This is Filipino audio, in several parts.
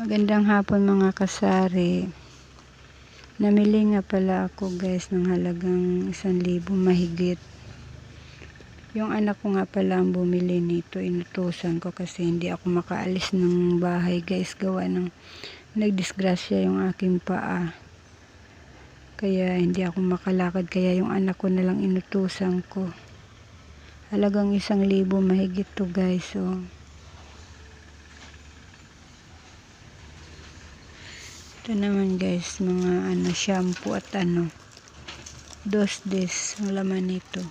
Magandang hapon mga kasari. Namili nga pala ako guys ng halagang isang libo mahigit. Yung anak ko nga pala ang bumili nito. Inutusan ko kasi hindi ako makaalis ng bahay guys. Gawa ng nagdisgrasya yung aking paa. Kaya hindi ako makalakad. Kaya yung anak ko na lang inutusan ko. Halagang isang libo mahigit to guys. So, Ito naman guys, mga ano, shampoo at ano, dos des, ang laman nito.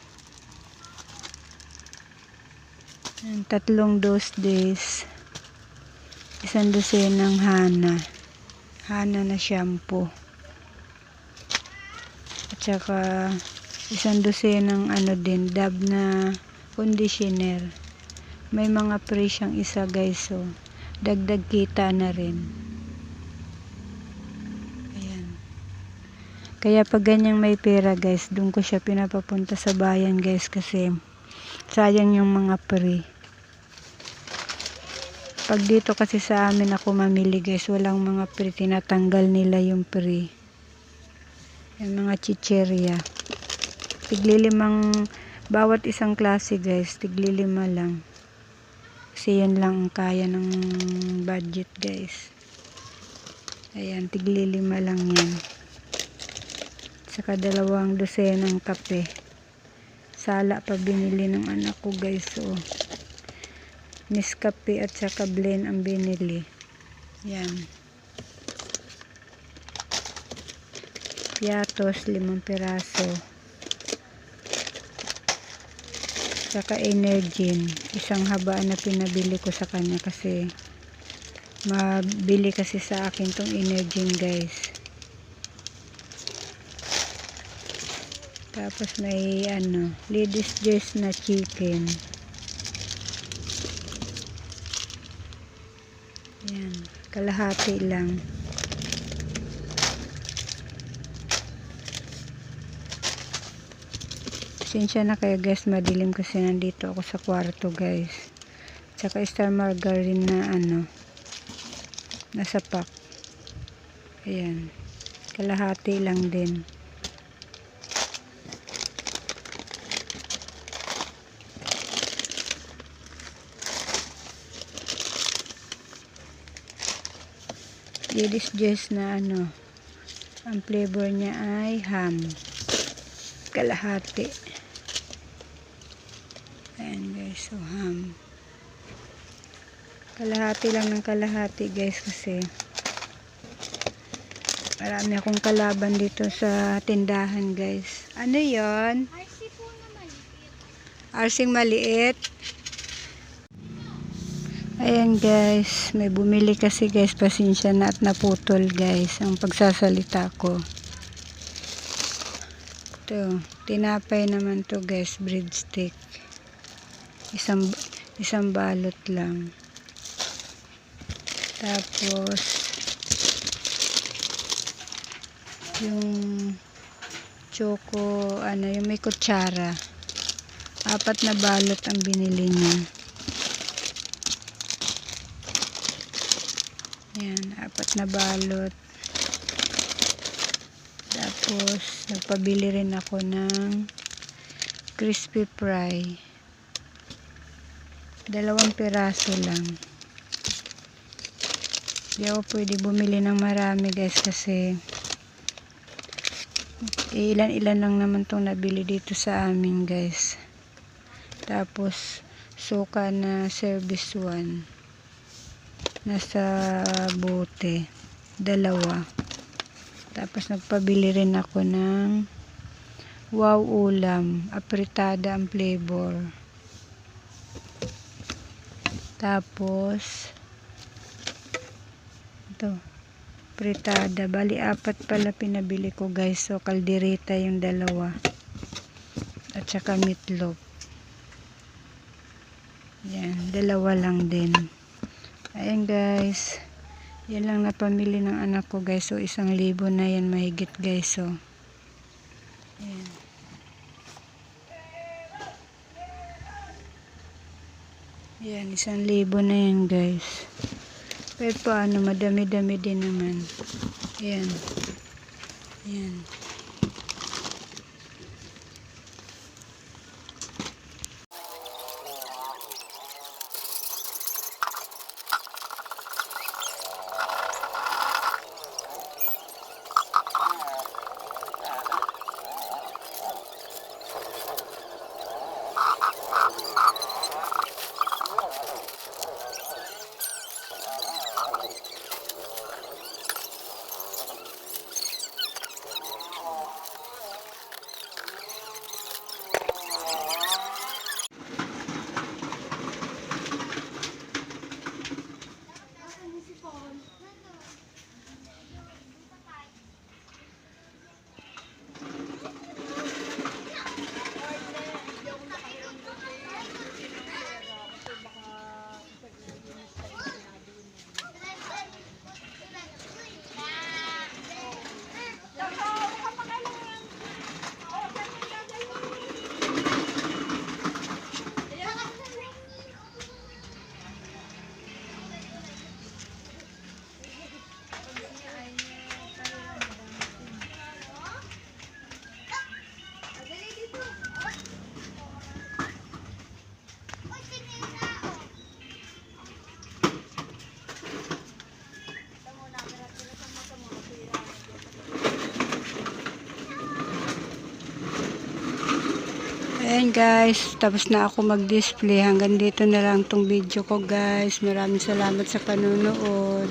Yan, tatlong dos des, isang dosenang hana, hana na shampoo. At saka, isang dosenang ano din, dab na conditioner. May mga pre isa guys, so, dagdag kita na rin. Kaya pag ganyang may pera guys, doon ko siya pinapapunta sa bayan guys kasi sayang yung mga pre. Pag dito kasi sa amin ako mamili guys, walang mga pre, tinatanggal nila yung pre. Yung mga chicheria. Tiglilimang, bawat isang klase guys, tiglilima lang. Kasi yun lang ang kaya ng budget guys. Ayan, tiglilima lang yan. Saka dalawang dosenang kape. Sala pa binili ng anak ko guys. So, Nescafe at saka blend ang binili. Yan. Piatos, limang piraso. Saka Energin. Isang habaan na pinabili ko sa kanya kasi mabili kasi sa akin tong Energin guys. Tapos may ano, ladies dress na chicken. Yan, kalahati lang. Pasensya na kayo guys, madilim kasi nandito ako sa kwarto guys. Tsaka star margarine na ano, nasa pack. Ayan, kalahati lang din. Ladies Jess na ano, ang flavor niya ay ham. Kalahati. Ayan guys, so ham. Kalahati lang ng kalahati guys kasi marami akong kalaban dito sa tindahan guys. Ano yon? RC po naman. Arsing maliit. Ayan guys, may bumili kasi guys, pasensya na at naputol guys ang pagsasalita ko. Ito, tinapay naman to guys, breadstick. Isang, isang balot lang. Tapos, yung choco, ano, yung may kutsara. Apat na balot ang binili niya. Yan, apat na balot. Tapos, nagpabili rin ako ng crispy fry. Dalawang piraso lang. Hindi ako pwede bumili ng marami guys kasi ilan-ilan lang naman itong nabili dito sa amin guys. Tapos, suka na service one nasa bote. Dalawa. Tapos nagpabili rin ako ng wow ulam. Apritada ang flavor. Tapos ito. Apritada bali apat pala pinabili ko guys. So kaldereta yung dalawa. At saka meatloaf. Yan dalawa lang din Ayan guys. Yan lang napamili ng anak ko guys. So isang libo na yan mahigit guys. So. Ayan. Yan isang libo na yan guys. Kahit paano, madami-dami din naman. Ayan. Ayan. Ayan guys, tapos na ako mag-display. Hanggang dito na lang tong video ko guys. Maraming salamat sa panonood.